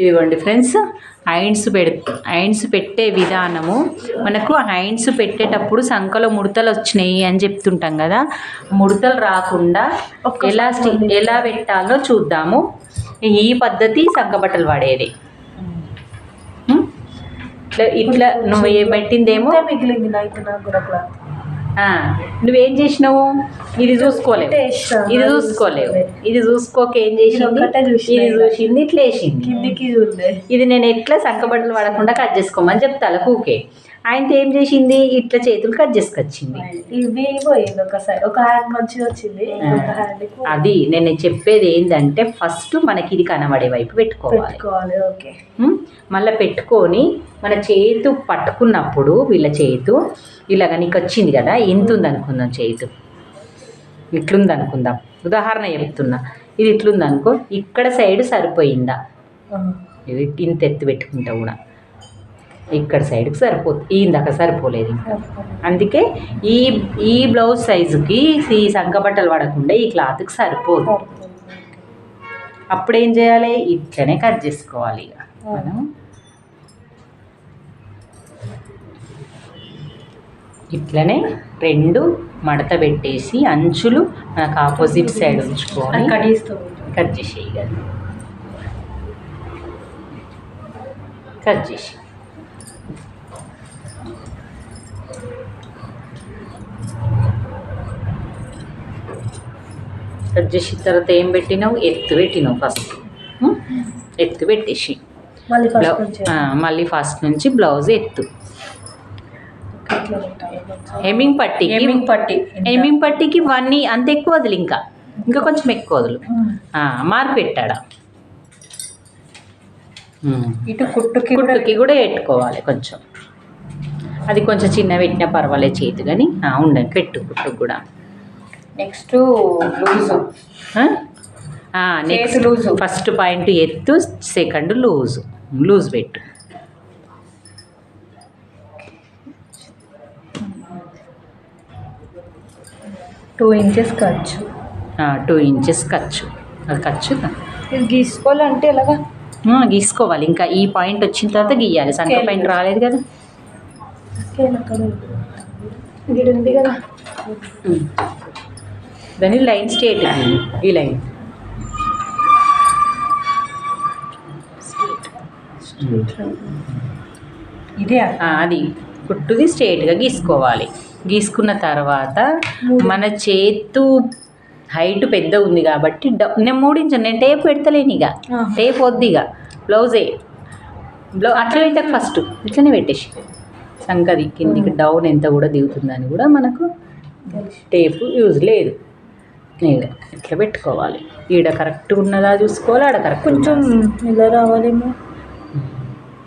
ఇదిగోండి ఫ్రెండ్స్ హైండ్స్ పెడు హైండ్స్ పెట్టే విధానము. మనకు హైండ్స్ పెట్టేటప్పుడు సంఖలో ముడతలు వచ్చినాయి అని చెప్తుంటాం కదా. ముడతలు రాకుండా ఎలా స్టి- ఎలా పెట్టాలో చూద్దాము. ఈ పద్ధతి సంఖ బట్టలు వాడేది? ఇట్లా ఇట్లా నువ్వు ఏ పెట్టిందేమో? మిగిలింది నాకు నువ్వేం చేసినావు? ఇది చూసుకోలేవు. ఇది చూసుకోలేవు. చూసుకోలే. ఇది చూసుకోక ఏం చేసింది? ఇది. చూసింది ఇట్లా వేసింది ఇది నేను ఎట్లా సంకబట్టలు వాడకుండా కట్ చేసుకోమని చెప్తా కూకే ఆయనతో ఏం చేసింది? ఇట్లా చేతులు కట్ చేసుకొచ్చింది. ఇవి పోయింది ఒక సైడ్ ఒక హ్యాండ్ మంచిగా వచ్చింది. ఇంకొక హ్యాండ్ అది నేను చెప్పేది ఏంటంటే ఫస్ట్ మనకి ఇది కనబడే వైపు పెట్టుకోవాలి. ఓకే? మళ్ళీ పెట్టుకొని మన చేతు పట్టుకున్నప్పుడు వీళ్ళ చేతు ఇలాగ నీకు వచ్చింది కదా ఇంత ఉంది అనుకుందాం చేతు? ఇట్లుంది అనుకుందాం ఉదాహరణ చెప్తున్నా. ఇది ఇట్లుంది అనుకో ఇక్కడ సైడ్ సరిపోయిందా? ఇది ఇంత ఎత్తు పెట్టుకుంటా కూడా. ఇక్కడ సైడ్కి సరిపోతుంది ఈ ఇందాక సరిపోలేదు ఇంకా. అందుకే ఈ ఈ బ్లౌజ్ సైజుకి ఈ సంక బట్టలు పడకుండా ఈ క్లాత్కి సరిపోదు. అప్పుడు ఏం చేయాలి? ఇట్లనే కట్ చేసుకోవాలి ఇక. మనం ఇట్లనే రెండు మడత పెట్టేసి అంచులు మనకు ఆపోజిట్ సైడ్ కడిగిస్తూ కట్ చేసేయి కదా. కట్ చేసి కట్ చేసిన తర్వాత ఏం పెట్టినావు? ఎత్తు పెట్టినావు ఫస్ట్? ఎత్తు పెట్టేసి. మళ్ళీ ఫస్ట్ నుంచి. ఆ, మళ్ళీ ఫస్ట్ నుంచి బ్లౌజ్ ఎత్తు. హెమ్మింగ్ పట్టీకి హెమ్మింగ్ పట్టి. హెమ్మింగ్ పట్టీకి వన్ అంత ఎక్కువ వదిలి ఇంకా. ఇంకా కొంచెం ఎక్కువ వదులు. మార్పు పెట్టాడా. ఇటు కుట్టుకి కుట్టుకి కూడా పెట్టుకోవాలి కొంచెం. అది కొంచెం చిన్న పెట్టినా పర్వాలేదు చేతి కానీ ఉండండి పెట్టు కుట్టుకు కూడా. Next loose. Next loose. First point ఎత్తు సెకండ్ లూజ్. లూజ్ పెట్టు. టూ ఇంచెస్ ఖర్చు. టూ ఇంచెస్ ఖర్చు. అది ఖర్చు ఇది గీసుకోవాలంటే ఎలాగా? గీసుకోవాలి. ఇంకా ఈ పాయింట్ వచ్చిన తర్వాత గీయాలి. Scale. పాయింట్ రాలేదు కదా. ఇది ఉంది కదా. ఉం. దాన్ని లైన్ స్ట్రేట్ ఈ లైన్. ఇదే అది. కుట్టుది స్ట్రేట్గా గీసుకోవాలి. గీసుకున్న తర్వాత మన చేతు హైట్ పెద్ద ఉంది కాబట్టి డ- నేను మూడించాను నేను టేప్ పెడతలేను ఇక. టేప్ వద్దు ఇక బ్లౌజే. బ్లౌ అట్లా పెట్టక ఫస్ట్. ఇట్లనే పెట్టేసి. సంకది కిందికి డౌన్ ఎంత కూడా దిగుతుందని కూడా మనకు టేపు యూజ్ లేదు. ఇట్లా పెట్టుకోవాలి. ఈడ కరెక్ట్గా ఉన్నదా చూసుకోవాలి ఆడ కరెక్ట్ కొంచెం ఇలా రావాలేమో.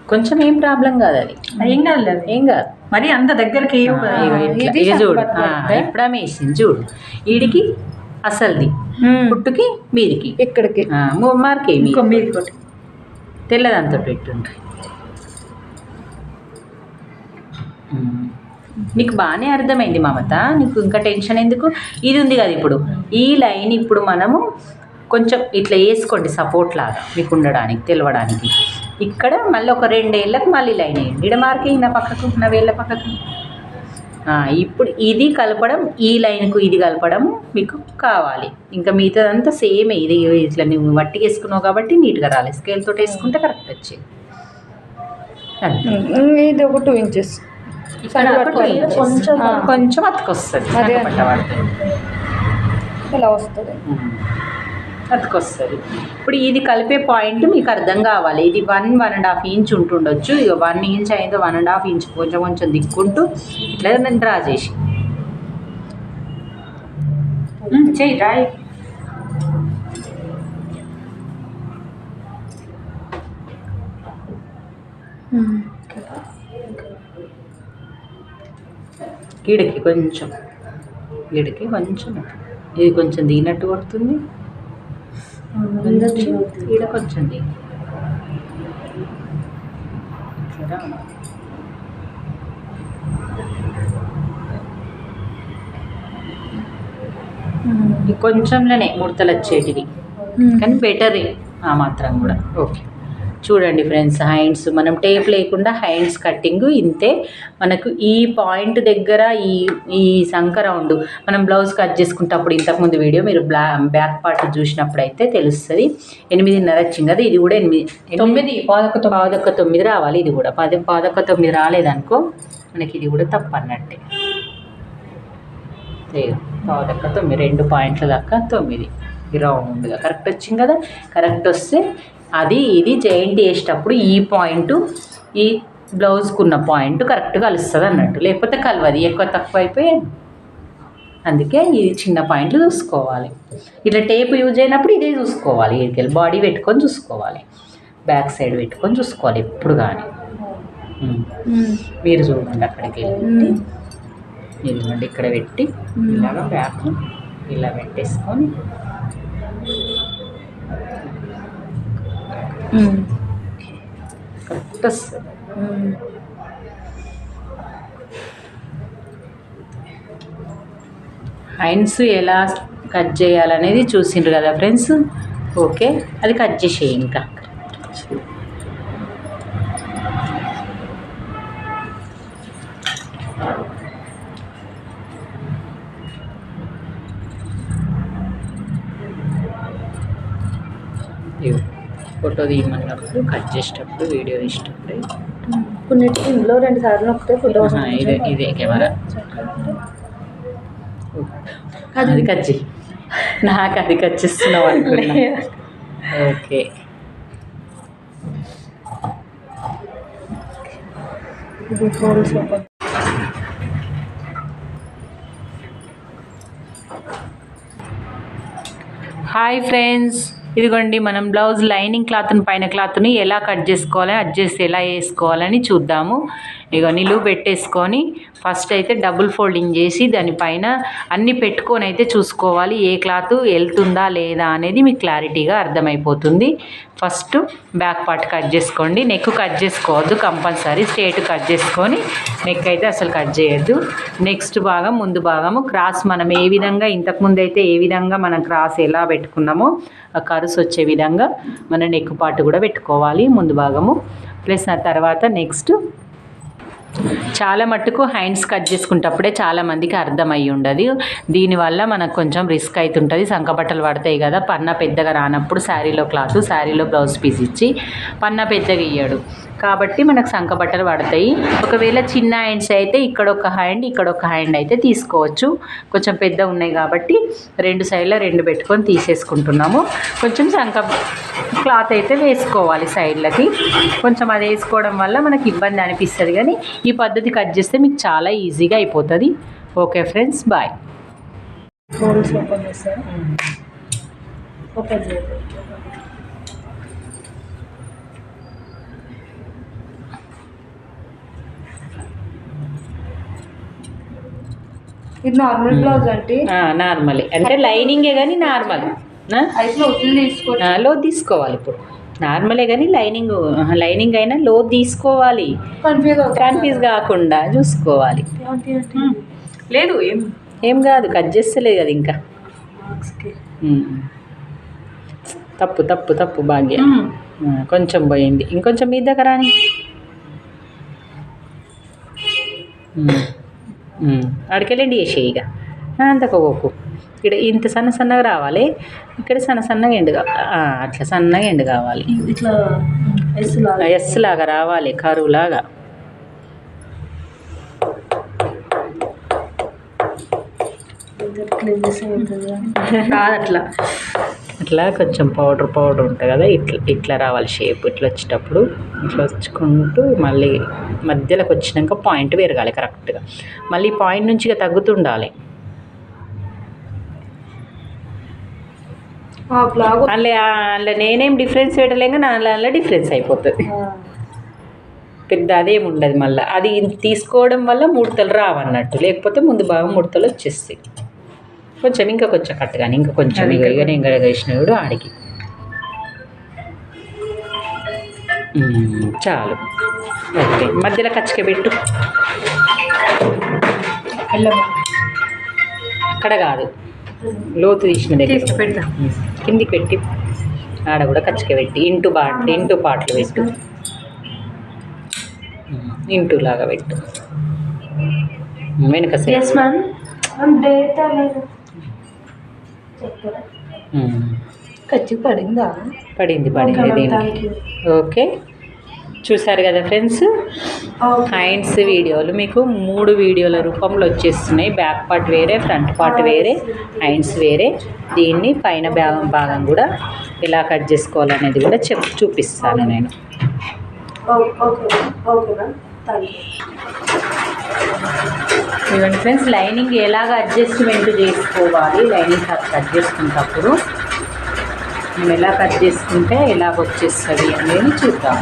కొంచెం ఏం ప్రాబ్లం కాదు అది. ఏం కాదు ఏం కాదు. మరి అంత దగ్గరికి చూడు. ఆమె వేసింది చూడు. ఈడికి అసలుది. పుట్టుకి మీదికి. ఇక్కడికి మార్కే తెల్లదంతా పెట్టుండ్రి. నీకు బాగానే అర్థమైంది మమత. నీకు ఇంకా టెన్షన్ ఎందుకు? ఇది ఉంది కదా ఇప్పుడు. ఈ లైన్ ఇప్పుడు మనము కొంచెం ఇట్లా వేసుకోండి సపోర్ట్ లాగా మీకు ఉండడానికి తెలవడానికి. ఇక్కడ మళ్ళీ ఒక రెండేళ్ళకి మళ్ళీ లైన్ వేయండి. ఇడ మార్క్ నా పక్కకు? నా వేళ్ళ పక్కకు? ఇప్పుడు ఇది కలపడం ఈ లైన్కు ఇది కలపడం మీకు కావాలి. ఇంకా మిగతాదంతా సేమ్. ఇది ఇట్లా నువ్వు వట్టి వేసుకున్నావు కాబట్టి నీట్గా రాలేదు స్కేల్ తోటి వేసుకుంటే కరెక్ట్ వచ్చింది. ఇది ఒక టూ ఇంచెస్ కొంచెం అతుకొస్తుంది ఇలా వస్తుంది. అతుకొస్తుంది. ఇప్పుడు ఇది కలిపే పాయింట్ మీకు అర్థం కావాలి. ఇది one one and half inch ఉంటుండొచ్చు. ఇక వన్ ఇంచ్ అయిందో వన్ అండ్ హాఫ్ ఇంచ్ కొంచెం కొంచెం దిక్కుంటూ ఇట్లా నేను డ్రా చేసి. చెయ్యి రాయి ఈడకి కొంచెం ఈడకి కొంచెం ఇది కొంచెం దిగినట్టు కొడుతుంది కొంచెం ఈడ కొంచెం దిగి కొంచెంలోనే ముడతలు వచ్చేటివి. కానీ బెటరే ఆ మాత్రం కూడా. ఓకే. చూడండి ఫ్రెండ్స్ హ్యాండ్స్ మనం టేప్ లేకుండా హ్యాండ్స్ కట్టింగ్ ఇంతే. మనకు ఈ పాయింట్ దగ్గర ఈ ఈ సంక రౌండ్ మనం బ్లౌజ్ కట్ చేసుకుంటప్పుడు ఇంతకుముందు వీడియో మీరు బ్లా బ్యాక్ పార్ట్ చూసినప్పుడు అయితే తెలుస్తుంది. ఎనిమిదిన్నర వచ్చింది కదా ఇది కూడా ఎనిమిది తొమ్మిది పాదక పాదొక్క తొమ్మిది రావాలి ఇది కూడా. పది పాదొక్క తొమ్మిది రాలేదనుకో మనకి ఇది కూడా తప్పు అన్నట్టే లేదు పాదొక్క తొమ్మిది రెండు పాయింట్ల దాకా తొమ్మిది. రౌండ్గా. కరెక్ట్ వచ్చింది కదా? కరెక్ట్ వస్తే అది ఇది జాయింట్ వేసేటప్పుడు ఈ పాయింట్ ఈ బ్లౌజ్కున్న పాయింట్ కరెక్ట్ కలుస్తుంది అన్నట్టు. లేకపోతే కలవది ఎక్కువ తక్కువ అయిపోయి అందుకే ఇది చిన్న పాయింట్లు చూసుకోవాలి. ఇట్లా టేప్ యూజ్ అయినప్పుడు ఇదే చూసుకోవాలి. ఇదికెళ్ళి బాడీ పెట్టుకొని చూసుకోవాలి. బ్యాక్ సైడ్ పెట్టుకొని చూసుకోవాలి ఎప్పుడు కానీ. మీరు చూడండి అక్కడికి వెళ్ళి ఇదిగోండి ఇక్కడ పెట్టి. ఇలాగ బ్యాక్ ఇలా పెట్టేసుకొని కరెక్ట్ వస్తుంది హైన్స్ ఎలా కట్ చేయాలనేది చూసిండ్రు కదా ఫ్రెండ్స్ ఓకే అది కట్ చేసేయి ఇంకా. ఇదిగో, ఫోటో తీయమన్నప్పుడు కట్ చేసేటప్పుడు వీడియో తీసేటప్పుడు. కొన్నిటికి ఇందులో రెండు సార్లు నొక్కితే ఫోటో ఇదే ఇదే కెమెరా. అది కట్ చేయి. నాకు అది కట్ చేస్తున్నావు అనుకున్నా. ఓకే. Hi friends. ఇదిగోండి మనం బ్లౌజ్ లైనింగ్ క్లాత్ పైన క్లాత్ని ఎలా కట్ చేసుకోవాలి అడ్జస్ట్ ఎలా వేసుకోవాలని చూద్దాము. ఇక నిలువ పెట్టేసుకొని ఫస్ట్ అయితే డబుల్ ఫోల్డింగ్ చేసి దానిపైన అన్ని పెట్టుకొని అయితే చూసుకోవాలి. ఏ క్లాత్ వెళ్తుందా లేదా అనేది మీకు క్లారిటీగా అర్థమైపోతుంది. ఫస్ట్ బ్యాక్ పార్ట్ కట్ చేసుకోండి. నెక్ కట్ చేసుకోవద్దు. కంపల్సరీ స్ట్రేట్ కట్ చేసుకొని నెక్ అయితే అసలు కట్ చేయొద్దు. నెక్స్ట్ భాగం ముందు భాగము క్రాస్ మనం ఏ విధంగా ఇంతకుముందు అయితే ఏ విధంగా మనం క్రాస్ ఎలా పెట్టుకున్నామో ఆ కరుసు వచ్చే విధంగా మన నెక్ పార్ట్ కూడా పెట్టుకోవాలి. ముందు భాగము ప్లస్ ఆ తర్వాత నెక్స్ట్ చాలా మట్టుకు హ్యాండ్స్ కట్ చేసుకుంటప్పుడే చాలా మందికి ఉండదు. దీనివల్ల మనకు కొంచెం రిస్క్ అవుతుంటుంది సంకబట్టలు పడతాయి కదా పన్న పెద్దగా రానప్పుడు శారీలో క్లాత్ శారీలో బ్లౌజ్ పీస్ ఇచ్చి పన్న పెద్దగా ఇయ్యాడు. కాబట్టి మనకు సంక బట్టలు పడతాయి. ఒకవేళ చిన్న హ్యాండ్స్ అయితే ఇక్కడ ఒక హ్యాండ్ ఇక్కడ ఒక హ్యాండ్ అయితే తీసుకోవచ్చు. కొంచెం పెద్ద ఉన్నాయి కాబట్టి రెండు సైడ్లో రెండు పెట్టుకొని తీసేసుకుంటున్నాము. కొంచెం సంక క్లాత్ అయితే వేసుకోవాలి సైడ్లకి కొంచెం అది వేసుకోవడం వల్ల మనకి ఇబ్బంది అనిపిస్తుంది కానీ ఈ పద్ధతి కట్ చేస్తే మీకు చాలా ఈజీగా అయిపోతుంది. Okay friends bye. ఓపెన్ చేస్తారు? ఓపెన్ చేయాలి ఇది నార్మల్ బ్లౌజ్ అంటే నార్మలే అంటే లైనింగే కానీ నార్మల్లో తీసుకోవాలి ఇప్పుడు. నార్మలే కానీ లైనింగ్ లైనింగ్ అయినా లో తీసుకోవాలి. కన్ఫ్యూజ్ కాకుండా చూసుకోవాలి. లేదు ఏం ఏం కాదు కట్ చేస్తలేదు కదా ఇంకా. ఉమ్. తప్పు తప్పు తప్పు భాగ్య. కొంచెం పోయింది. ఇంకొంచెం మీ దగ్గర రాని. అడికెళ్ళండి వేసేయి ఇక అంతకోకు ఇక్కడ ఇంత సన్న సన్నగా రావాలి. ఇక్కడ సన్న సన్నగా ఎండు అట్లా సన్నగా ఎండు కావాలి. ఇట్లా ఎస్ లాగా. ఎస్ లాగా రావాలి కరువు లాగా. కాదు అట్లా ఇట్లా కొంచెం పౌడర్ పౌడర్ ఉంటుంది కదా ఇట్లా ఇట్లా రావాలి షేప్ ఇట్లా వచ్చేటప్పుడు ఇట్లా వచ్చుకుంటూ మళ్ళీ మధ్యలోకి వచ్చినాక పాయింట్ పెరగాలి కరెక్ట్గా. మళ్ళీ పాయింట్ నుంచి ఇక తగ్గుతుండాలి. అందులో అందులో నేనేం డిఫరెన్స్ పెట్టలేక నా అందులో డిఫరెన్స్ అయిపోతుంది. పెద్ద అదేం ఉండదు మళ్ళీ. అది తీసుకోవడం వల్ల ముడతలు రావన్నట్టు లేకపోతే ముందు బాగా ముడతలు వచ్చేస్తాయి. కొంచెం ఇంకా కొంచెం కట్ కానీ ఇంకా కొంచెం ఇక ఇక కూడా ఆడికి. చాలు. ఓకే మధ్యలో కచ్చిక పెట్టు. అక్కడ కాదు. లోతు తీసిన దగ్గర. పెడతా. కిందికి పెట్టి. ఆడ కూడా కచ్చిక పెట్టి. ఇంటూ బా ఇంటూ పాటలు పెట్టు. ఇంటూ లాగా పెట్టు. వెనుక సైడ్ ఎస్ మ్యామ్ మ్యామ్ డేట్ అనేది చెప్పరా ఖర్చు పడిందా? పడింది పడింది దీనికి. ఓకే. చూసారు కదా ఫ్రెండ్స్? హ్యాండ్స్ వీడియోలు. మీకు మూడు వీడియోల రూపంలో వచ్చేస్తున్నాయి. బ్యాక్ పార్ట్ వేరే ఫ్రంట్ పార్ట్ వేరే హ్యాండ్స్ వేరే. దీన్ని పైన భాగం భాగం కూడా ఎలా కట్ చేసుకోవాలనేది కూడా చెప్ చూపిస్తాను నేను. ఓకే ఓకే థ్యాంక్ యూ చూడండి ఫ్రెండ్స్ లైనింగ్ ఎలాగ అడ్జస్ట్మెంట్ చేసుకోవాలి? లైనింగ్ కట్ కట్ చేసుకునేటప్పుడు మేము ఎలా కట్ చేసుకుంటే ఎలాగ వచ్చేస్తుంది అనేది చూద్దాం.